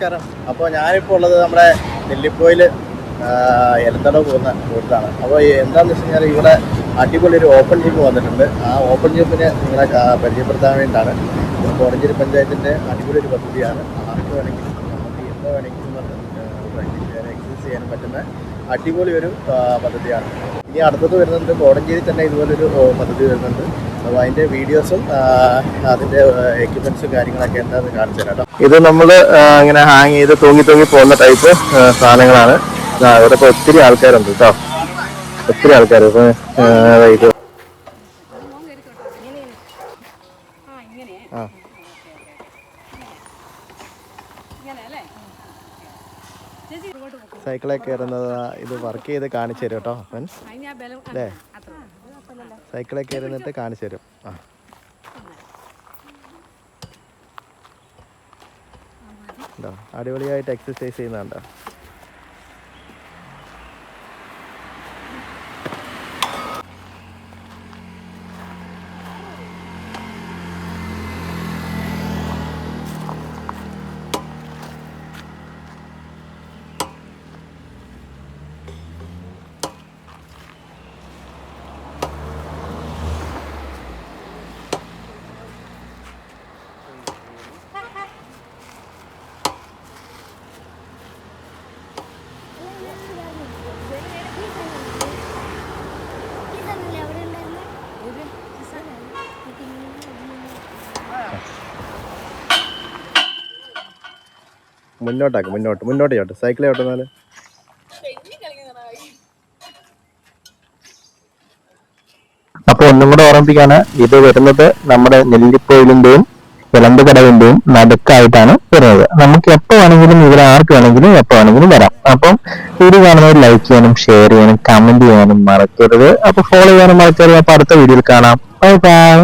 നമസ്കാരം. അപ്പോൾ ഞാനിപ്പോൾ ഉള്ളത് നമ്മുടെ നെല്ലിപ്പോയിൽ എലത്തട പോകുന്ന റൂട്ടിലാണ്. അപ്പോൾ എന്താണെന്ന് വെച്ച് കഴിഞ്ഞാൽ ഇവിടെ അടിപൊളി ഒരു ഓപ്പൺ ജിപ്പ് വന്നിട്ടുണ്ട്. ആ ഓപ്പൺ ജിപ്പിനെ നിങ്ങളെ പരിചയപ്പെടുത്താൻ വേണ്ടിയിട്ടാണ്. കോടഞ്ചേരി പഞ്ചായത്തിന്റെ അടിപൊളി ഒരു പദ്ധതിയാണ്. ആർക്ക് വേണമെങ്കിലും നമുക്ക് എന്ന് വേണമെങ്കിലും വന്ന് ചെയ്യാൻ പറ്റുന്ന അടിപൊളി ഒരു പദ്ധതിയാണ്. ഇനി അടുത്തത് വരുന്നുണ്ട് കോടഞ്ചേരി തന്നെ ഇതുപോലൊരു പദ്ധതി വരുന്നുണ്ട്. അപ്പോൾ അതിന്റെ വീഡിയോസും അതിന്റെ എക്യുപ്മെൻസും കാര്യങ്ങളൊക്കെ എന്താണെന്ന് കാണിച്ചു തരാം ഇത് നമ്മൾ ഇങ്ങനെ ഹാങ് ചെയ്ത് തൂങ്ങി തൂങ്ങി പോകുന്ന ടൈപ്പ് സാധനങ്ങളാണ്. ഇവിടെ ഇപ്പോൾ ഒത്തിരി ആൾക്കാരുണ്ട് കേട്ടോ. ഒത്തിരി ആൾക്കാർ ഇപ്പോൾ ഇത്. ആ. സൈക്കിളൊക്കെ കയറുന്നത് ഇത് വർക്ക് ചെയ്ത് കാണിച്ചു തരും കേട്ടോ ഫ്രണ്ട്സ് അതിന് ആ ബലം അല്ലേ അത്ര സൈക്കിളൊക്കെ ഇരുന്നിട്ട് കാണിച്ചു തരും. ആ. അടിപൊളിയായിട്ട് എക്സസൈസ് ചെയ്യുന്നുണ്ടോ. മുന്നോട്ടാക്ക് മുന്നോട്ട് മുന്നോട്ട് ചോട്ടെ സൈക്കിൾ നാല് അപ്പൊ ഒന്നും കൂടെ ഓർമ്മിപ്പിക്കാണ് ഇത് വരുന്നത് നമ്മുടെ നെല്ലിപ്പൊയിലിന്റെയും ഇളമ്പുകടവിന്റെയും നടുക്കായിട്ടാണ് വരുന്നത്. നമുക്ക് എപ്പോ വേണമെങ്കിലും ഇവിടെ ആർക്ക് വേണമെങ്കിലും എപ്പോ വേണമെങ്കിലും വരാം. അപ്പം വീഡിയോ കാണുന്നവർ ലൈക്ക് ചെയ്യാനും ഷെയർ ചെയ്യാനും കമന്റ് ചെയ്യാനും മറക്കരുത്. അപ്പൊ ഫോളോ ചെയ്യാനും മറക്കരുത്. അപ്പൊ അടുത്ത വീഡിയോയിൽ കാണാം. Bye bye